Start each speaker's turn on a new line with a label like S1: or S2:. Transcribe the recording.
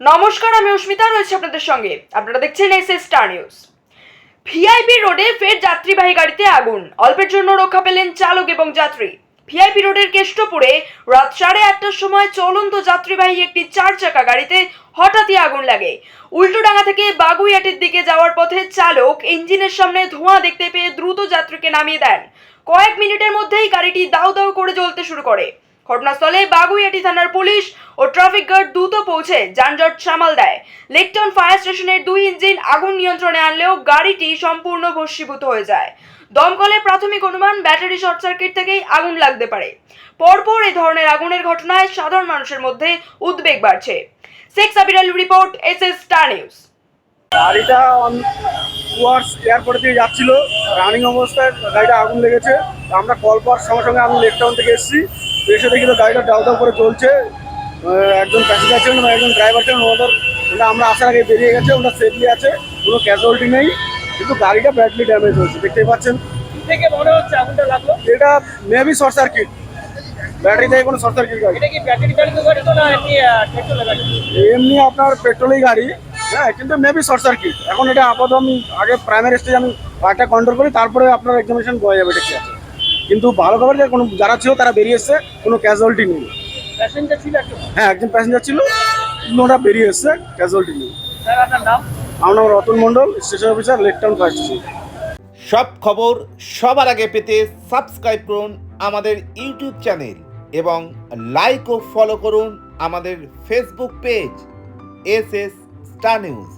S1: নমস্কার, আমি অস্মিতা, রয়েছে আপনাদের সঙ্গে। আপনারা দেখছেন S S Star News. VIP রোডে ফের যাত্রীবাহী গাড়িতে আগুন। অল্পের জন্য রক্ষা পেলেন চালক এবং যাত্রী। ভিআইপি রোডের কেষ্টপুরে রাত সাড়ে আটটার সময় চলন্ত যাত্রীবাহী একটি চার চাকা গাড়িতে হঠাৎই আগুন লাগে। উল্টোডাঙ্গা থেকে বাগুইয়াটির দিকে যাওয়ার পথে চালক ইঞ্জিনের সামনে ধোঁয়া দেখতে পেয়ে দ্রুত যাত্রীকে নামিয়ে দেন। কয়েক মিনিটের মধ্যেই গাড়িটি দাউ দাউ করে জ্বলতে শুরু করে। ঘটনাস্থলে বাগুইয়াটি থানার পুলিশ ও ট্রাফিক গার্ড দ্রুত পৌঁছে যানজট সামাল দেয়। লেকটন ফায়ার স্টেশনের দুই ইঞ্জিন আগুন নিয়ন্ত্রণে আনলেও গাড়িটি সম্পূর্ণ ভস্মীভূত হয়ে যায়। দমকলের প্রাথমিক অনুমান, ব্যাটারি শর্ট সার্কিট থেকেই আগুন লাগতে পারে। পরপর এই ধরনের আগুনের ঘটনায় সাধারণ মানুষের মধ্যে উদ্বেগ বাড়ছে। Sheikh Sabir report, S S Star News.
S2: গাড়িটা এয়ারপোর্ট থেকে যাচ্ছিল। রানিং অবস্থায় গাড়িটা আগুন লেগেছে। আমরা কল পাওয়ার সঙ্গে সঙ্গে আমি লেক টাউন থেকে এসেছি। এসে দেখি তো গাড়িটা দাউ দাউ করে চলছে। একজন প্যাসেঞ্জার ছিলেন এবং একজন ড্রাইভার ছিলেন ওদের ওটা আমরা আসার আগে বেরিয়ে গেছে ওটা সেফলি আছে কোনো ক্যাজুয়ালিটি নেই কিন্তু গাড়িটা ব্যাডলি ড্যামেজ হয়েছে দেখতেই পাচ্ছেন।
S3: থেকে মনে হচ্ছে আগুনটা লাগল?
S2: এটা মেবি শর্ট সার্কিট ব্যাটারি থেকে কোনো শর্ট সার্কিট গাড়ি।
S3: এটা কি ব্যাটারি চালিত গাড়ি তো না এমনি পেট্রোল গাড়ি?
S2: এমনি আপনার পেট্রোলেই গাড়ি। হ্যাঁ কিন্তু মেবি শর্ট সার্কিট এখন এটা আপাতত আমি আগে প্রাইমারি স্টেজ আমি গাড়িটা কন্ট্রোল করি তারপরে আপনার এক্সামিনেশন বয়ে যাবে এটা কি আছে কিন্তু ভালো খবর যে কোনো যারা ছিল তারা বেরিয়ে এসছে কোনো ক্যাজুয়ালিটি নেই।
S3: প্যাসেঞ্জার ছিল
S2: হ্যাঁ একজন প্যাসেঞ্জার ছিল ওরা বেরিয়ে এসছে ক্যাজুয়ালিটি নেই।
S3: স্যার আপনার
S2: আমার নাম Ratan Mondal station officer Lake Town fire station
S4: সব খবর সবার আগে পেতে সাবস্ক্রাইব করুন আমাদের ইউটিউব চ্যানেল এবং লাইক ও ফলো করুন আমাদের Facebook page S S Star News